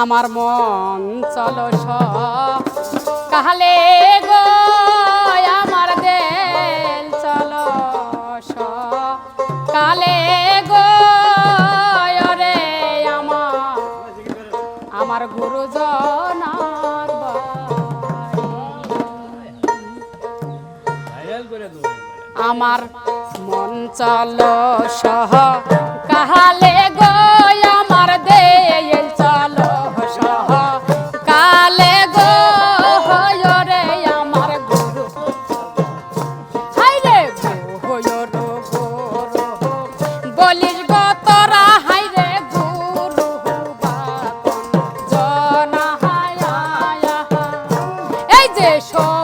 আমার মন চলো কাহালে গো, আমার দেল চলো কালে গো রে আমার আমার গুরুজনার বাড়ি। আমার মন চলো সহ। কাহালে যে সব